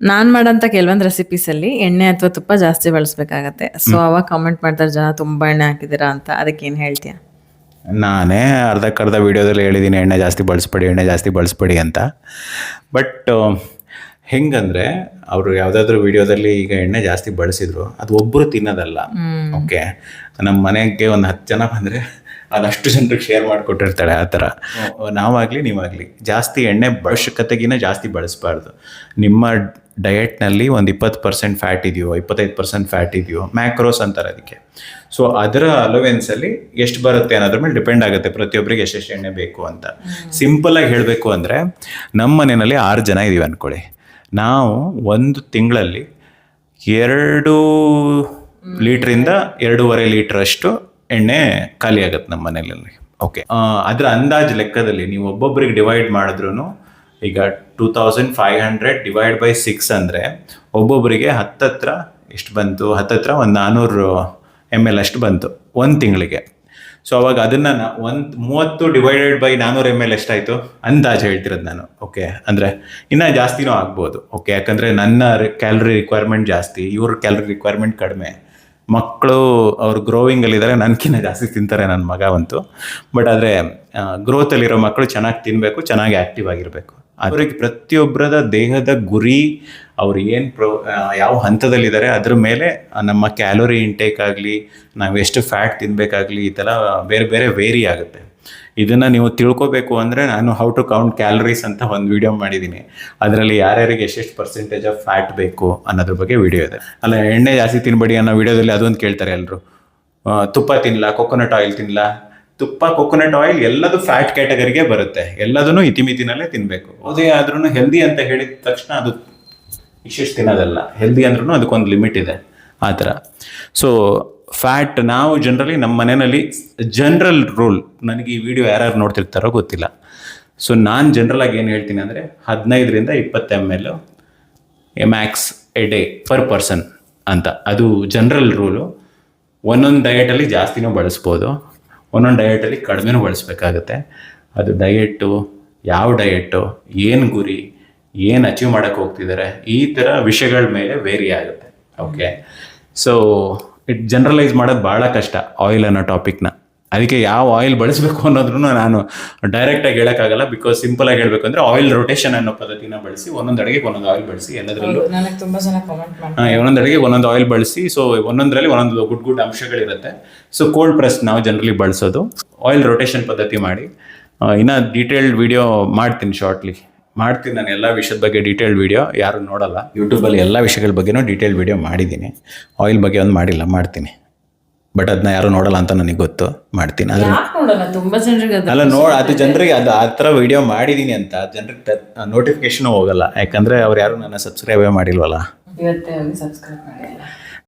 ನಾನ್ ಮಾಡಂತ ಕೆಲವೊಂದು ರೆಸಿಪೀಸ್ ಅಲ್ಲಿ ಎಣ್ಣೆ ಅಥವಾ ತುಪ್ಪ ಜಾಸ್ತಿ ಬಳಸಬೇಕಾಗತ್ತೆ. ಸೊ ಅವಾಗ ಕಾಮೆಂಟ್ ಮಾಡ್ತಾರೆ ಜನ ತುಂಬಾ ಎಣ್ಣೆ ಹಾಕಿದ್ದೀರಾ ಅಂತ. ಅದಕ್ಕೆ ಏನ್ ಹೇಳ್ತೀಯ? ನಾನೇ ಅರ್ಧಕ್ಕರ್ಧ ವೀಡಿಯೋದಲ್ಲಿ ಹೇಳಿದ್ದೀನಿ ಎಣ್ಣೆ ಜಾಸ್ತಿ ಬಳಸ್ಬೇಡಿ ಎಣ್ಣೆ ಜಾಸ್ತಿ ಬಳಸ್ಬೇಡಿ ಅಂತ. ಬಟ್ ಹೆಂಗಂದ್ರೆ ಅವರು ಯಾವುದಾದ್ರೂ ವಿಡಿಯೋದಲ್ಲಿ ಈಗ ಎಣ್ಣೆ ಜಾಸ್ತಿ ಬಳಸಿದ್ರು ಅದು ಒಬ್ಬರು ತಿನ್ನೋದಲ್ಲ. ಓಕೆ ನಮ್ಮ ಮನೆಗೆ ಒಂದು ಹತ್ತು ಜನ ಬಂದರೆ ಅದಷ್ಟು ಜನರಿಗೆ ಶೇರ್ ಮಾಡಿಕೊಟ್ಟಿರ್ತಾಳೆ ಆ ಥರ. ನಾವಾಗಲಿ ನೀವಾಗಲಿ ಜಾಸ್ತಿ ಎಣ್ಣೆ ಅವಶ್ಯಕತೆಗಿನ ಜಾಸ್ತಿ ಬಳಸಬಾರ್ದು. ನಿಮ್ಮ ಡಯೆಟ್ನಲ್ಲಿ ಒಂದು ಇಪ್ಪತ್ತು ಪರ್ಸೆಂಟ್ ಫ್ಯಾಟ್ ಇದೆಯೋ ಇಪ್ಪತ್ತೈದು ಪರ್ಸೆಂಟ್ ಫ್ಯಾಟ್ ಇದೆಯೋ ಮ್ಯಾಕ್ರೋಸ್ ಅಂತಾರೆ ಅದಕ್ಕೆ. ಸೊ ಅದರ ಅಲೋವೆನ್ಸಲ್ಲಿ ಎಷ್ಟು ಬರುತ್ತೆ ಅನ್ನೋದ್ರ ಮೇಲೆ ಡಿಪೆಂಡ್ ಆಗುತ್ತೆ ಪ್ರತಿಯೊಬ್ಬರಿಗೆ ಎಷ್ಟೆಷ್ಟು ಎಣ್ಣೆ ಬೇಕು ಅಂತ. ಸಿಂಪಲ್ ಆಗಿ ಹೇಳಬೇಕು ಅಂದರೆ ನಮ್ಮ ಮನೆಯಲ್ಲಿ ಆರು ಜನ ಇದ್ದೀವಿ ಅಂದ್ಕೊಳ್ಳಿ ನಾವು ಒಂದು ತಿಂಗಳಲ್ಲಿ ಎರಡು ಲೀಟ್ರಿಂದ ಎರಡೂವರೆ ಲೀಟ್ರ್ ಅಷ್ಟು ಎಣ್ಣೆ ಖಾಲಿ ಆಗುತ್ತೆ ನಮ್ಮ ಮನೆಯಲ್ಲಿ. ಓಕೆ ಅದರ ಅಂದಾಜು ಲೆಕ್ಕದಲ್ಲಿ ನೀವು ಒಬ್ಬೊಬ್ಬರಿಗೆ ಡಿವೈಡ್ ಮಾಡಿದ್ರು ಈಗ two thousand five hundred divide by six ಅಂದರೆ ಒಬ್ಬೊಬ್ಬರಿಗೆ ಹತ್ತತ್ರ ಎಷ್ಟು ಬಂತು? ಹತ್ತತ್ರ ಒಂದು ನಾನ್ನೂರು ಎಂ ಎಲ್ ಅಷ್ಟು ಬಂತು ಒಂದು ತಿಂಗಳಿಗೆ. ಸೊ ಅವಾಗ ಅದನ್ನು ಒಂದು ಮೂವತ್ತು ಡಿವೈಡೆಡ್ ಬೈ ನಾನ್ನೂರು ಎಂ ಎಲ್ ಎಷ್ಟಾಯಿತು? ಅಂದಾಜು ಹೇಳ್ತಿರೋದು ನಾನು. ಓಕೆ ಅಂದರೆ ಇನ್ನೂ ಜಾಸ್ತಿನೂ ಆಗ್ಬೋದು. ಓಕೆ ಯಾಕಂದರೆ ನನ್ನ ಕ್ಯಾಲರಿ ರಿಕ್ವೈರ್ಮೆಂಟ್ ಜಾಸ್ತಿ, ಇವ್ರ ಕ್ಯಾಲರಿ ರಿಕ್ವೈರ್ಮೆಂಟ್ ಕಡಿಮೆ. ಮಕ್ಕಳು ಅವ್ರು ಗ್ರೋವಿಂಗಲ್ಲಿದ್ದಾರೆ ನನಗಿನ್ನ ಜಾಸ್ತಿ ತಿಂತಾರೆ ನನ್ನ ಮಗ ಬಂತು. ಬಟ್ ಆದರೆ ಗ್ರೋತಲ್ಲಿರೋ ಮಕ್ಕಳು ಚೆನ್ನಾಗಿ ತಿನ್ನಬೇಕು ಚೆನ್ನಾಗಿ ಆಕ್ಟಿವ್ ಆಗಿರಬೇಕು. ಅವರಿಗೆ ಪ್ರತಿಯೊಬ್ಬರದ ದೇಹದ ಗುರಿ, ಅವ್ರು ಏನು ಪ್ರೊ ಯಾವ ಹಂತದಲ್ಲಿದ್ದಾರೆ, ಅದ್ರ ಮೇಲೆ ನಮ್ಮ ಕ್ಯಾಲೋರಿ ಇಂಟೇಕ್ ಆಗಲಿ, ನಾವು ಎಷ್ಟು ಫ್ಯಾಟ್ ತಿನ್ನಬೇಕಾಗಲಿ ಈ ಥರ ಬೇರೆ ಬೇರೆ ವೇರಿ ಆಗುತ್ತೆ. ಇದನ್ನು ನೀವು ತಿಳ್ಕೊಬೇಕು ಅಂದರೆ ನಾನು ಹೌ ಟು ಕೌಂಟ್ ಕ್ಯಾಲರೀಸ್ ಅಂತ ಒಂದು ವಿಡಿಯೋ ಮಾಡಿದ್ದೀನಿ ಅದರಲ್ಲಿ ಯಾರ್ಯಾರಿಗೆ ಎಷ್ಟೆಷ್ಟು ಪರ್ಸೆಂಟೇಜ್ ಆಫ್ ಫ್ಯಾಟ್ ಬೇಕು ಅನ್ನೋದ್ರ ಬಗ್ಗೆ ವಿಡಿಯೋ ಇದೆ. ಅಲ್ಲ, ಎಣ್ಣೆ ಜಾಸ್ತಿ ತಿನ್ಬೇಡಿ ಅನ್ನೋ ವಿಡಿಯೋದಲ್ಲಿ ಅದೊಂದು ಕೇಳ್ತಾರೆ ಎಲ್ಲರೂ ತುಪ್ಪ ತಿನ್ನಲ್ಲ ಕೊಕೊನಟ್ ಆಯಿಲ್ ತಿನ್ನಲ್ಲ ತುಪ್ಪ ಕೊಕೊನಟ್ ಆಯಿಲ್ ಎಲ್ಲದು ಫ್ಯಾಟ್ ಕ್ಯಾಟಗರಿಗೆ ಬರುತ್ತೆ. ಎಲ್ಲದನ್ನು ಇತಿಮಿತಿನಲ್ಲೇ ತಿನ್ನಬೇಕು ಅದೇ ಆದ್ರೂ ಹೆಲ್ದಿ ಅಂತ ಹೇಳಿದ ತಕ್ಷಣ ಅದು ಇಷ್ಟೆಷ್ಟು ತಿನ್ನೋದಲ್ಲ. ಹೆಲ್ದಿ ಅಂದ್ರೂ ಅದಕ್ಕೊಂದು ಲಿಮಿಟ್ ಇದೆ. ಆ ಥರ. ಸೊ ಫ್ಯಾಟ್ ನಾವು ಜನರಲಿ ನಮ್ಮ ಮನೆಯಲ್ಲಿ ಜನರಲ್ ರೂಲ್ ನನಗೆ ಈ ವಿಡಿಯೋ ಯಾರ್ಯಾರು ನೋಡ್ತಿರ್ತಾರೋ ಗೊತ್ತಿಲ್ಲ. ಸೊ ನಾನು ಜನರಲ್ ಆಗಿ ಏನು ಹೇಳ್ತೀನಿ ಅಂದರೆ ಹದಿನೈದರಿಂದ ಇಪ್ಪತ್ತು M L max a day per person ಅಂತ. ಅದು ಜನರಲ್ ರೂಲು ಒಂದೊಂದು ಡಯೆಟಲ್ಲಿ ಜಾಸ್ತಿನೂ ಬಳಸ್ಬೋದು, ಒಂದೊಂದು ಡಯೆಟಲ್ಲಿ ಕಡಿಮೆನೂ ಬಳಸಬೇಕಾಗತ್ತೆ. ಅದು ಡಯೆಟ್ಟು ಯಾವ ಡಯೆಟ್ಟು ಏನು ಗುರಿ, ಏನು ಅಚೀವ್ ಮಾಡೋಕ್ಕೆ ಹೋಗ್ತಿದ್ದಾರೆ ಈ ಥರ ವಿಷಯಗಳ ಮೇಲೆ ವೇರಿ ಆಗುತ್ತೆ. ಓಕೆ ಸೊ ಇಟ್ ಜನರಲೈಸ್ ಮಾಡೋದು ಭಾಳ ಕಷ್ಟ ಆಯಿಲ್ ಅನ್ನೋ ಟಾಪಿಕ್ನ ಅದಕ್ಕೆ ಯಾವ ಆಯಿಲ್ ಬಳಸಬೇಕು ಅನ್ನೋದ್ರೂ ನಾನು ಡೈರೆಕ್ಟಾಗಿ ಹೇಳೋಕ್ಕಾಗಲ್ಲ ಬಿಕಾಸ್ ಆಗಿ ಹೇಳಬೇಕು ಅಂದ್ರೆ ಆಯಿಲ್ ರೊಟೇಷನ್ ಅನ್ನೋ ಪದ್ಧತಿನ ಬಳಸಿ ಒಂದೊಂದು ಅಡುಗೆಗೆ ಒಂದೊಂದು ಆಯಿಲ್ ಬಳಸಿ ಎಲ್ಲದರಲ್ಲೂ. ಒಂದೊಂದು ಅಡುಗೆ ಒಂದೊಂದು ಆಯಿಲ್ ಬಳಸಿ ಸೊ ಒಂದೊಂದರಲ್ಲಿ ಒಂದೊಂದು ಗುಡ್ ಗುಡ್ ಅಂಶಗಳಿರುತ್ತೆ. ಸೊ ಕೋಲ್ಡ್ ಪ್ರೆಸ್ ನಾವು ಜನರಲಿ ಬಳಸೋದು. ಆಯಿಲ್ ರೊಟೇಷನ್ ಪದ್ಧತಿ ಮಾಡಿ. ಇನ್ನ ಡೀಟೇಲ್ಡ್ ವಿಡಿಯೋ ಮಾಡ್ತೀನಿ ಶಾರ್ಟ್ಲಿ ಮಾಡ್ತೀನಿ ನಾನು ಎಲ್ಲ ವಿಷಯದ ಬಗ್ಗೆ ಡೀಟೇಲ್ಡ್ ವೀಡಿಯೋ ಯಾರು ನೋಡಲ್ಲ. ಯೂಟ್ಯೂಬಲ್ಲಿ ಎಲ್ಲ ವಿಷಯಗಳ ಬಗ್ಗೆನೂ ಡೀಟೇಲ್ ವೀಡಿಯೋ ಮಾಡಿದ್ದೀನಿ. ಆಯಿಲ್ ಬಗ್ಗೆ ಒಂದು ಮಾಡಿಲ್ಲ ಮಾಡ್ತೀನಿ. ಬಟ್ ಅದನ್ನ ಯಾರು ನೋಡಲ್ಲ ಅಂತ ನನಗೆ ಗೊತ್ತು ಮಾಡ್ತೀನಿ. ಅದ್ರ ನೋಡಲ್ಲ? ತುಂಬಾ ಜನರಿಗೆ ಅಲ್ಲ ನೋಡ್ ಅದು ಜನರಿಗೆ ಅದು ಆ ಥರ ವಿಡಿಯೋ ಮಾಡಿದ್ದೀನಿ ಅಂತ ಜನರಿಗೆ ನೋಟಿಫಿಕೇಶನ್ ಹೋಗಲ್ಲ. ಯಾಕಂದ್ರೆ ಅವ್ರು ಯಾರು ನನ್ನ ಸಬ್ಸ್ಕ್ರೈಬೇ ಮಾಡಿಲ್ವಲ್ಲ. ಇವತ್ತೇ ಸಬ್ಸ್ಕ್ರೈಬ್ ಮಾಡಿಲ್ಲ.